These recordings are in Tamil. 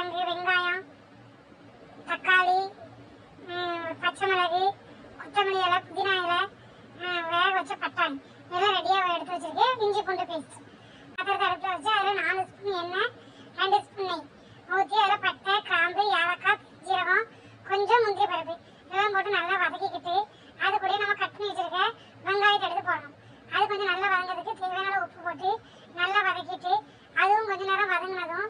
உருளைக்கிழங்கு வெங்காயம் தக்காளி பச்சை மிளகு கொத்தமல்லி இலை புதினா இலை வேக வச்ச பட்டாணி. இதெல்லாம் ரெடியாக எடுத்து வச்சிருக்கேன் இஞ்சி பூண்டு பேஸ்ட் பாத்திரத்தை அடுப்பில் வச்சு அதில் நாலு ஸ்பூன் எண்ணெய் ரெண்டு ஸ்பூன் நெய். ஊற்றி அதில் பட்டை கிராம்பு ஏலக்காய் ஜீரகம் கொஞ்சம் முந்திரி பருப்பு. இதெல்லாம் போட்டு நல்லா வதக்கிக்கிட்டு அது கூட நம்ம கட் பண்ணி வச்சிருக்க வெங்காயத்தை எடுத்து போடணும். அது கொஞ்சம் நல்லா வதங்கிறதுக்கு தேவையான உப்பு போட்டு நல்லா வதக்கிட்டு அதுவும் கொஞ்ச நேரம் வதங்கினதும்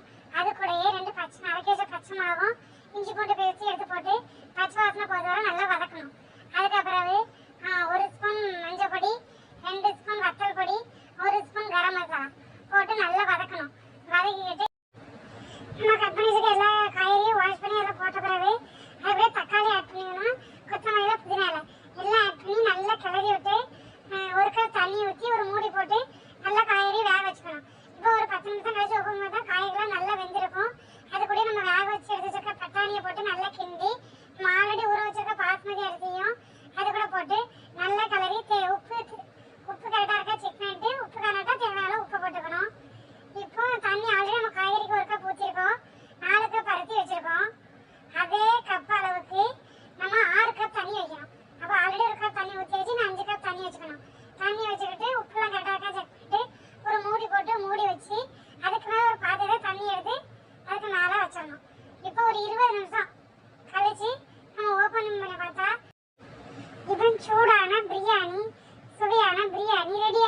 কথা বলা ரெண்டு நிமிஷம். கழிச்சு நம்ம ஓப்பன் பண்ணி பார்த்தா இவன் சூடான பிரியாணி சுவையான பிரியாணி ரெடி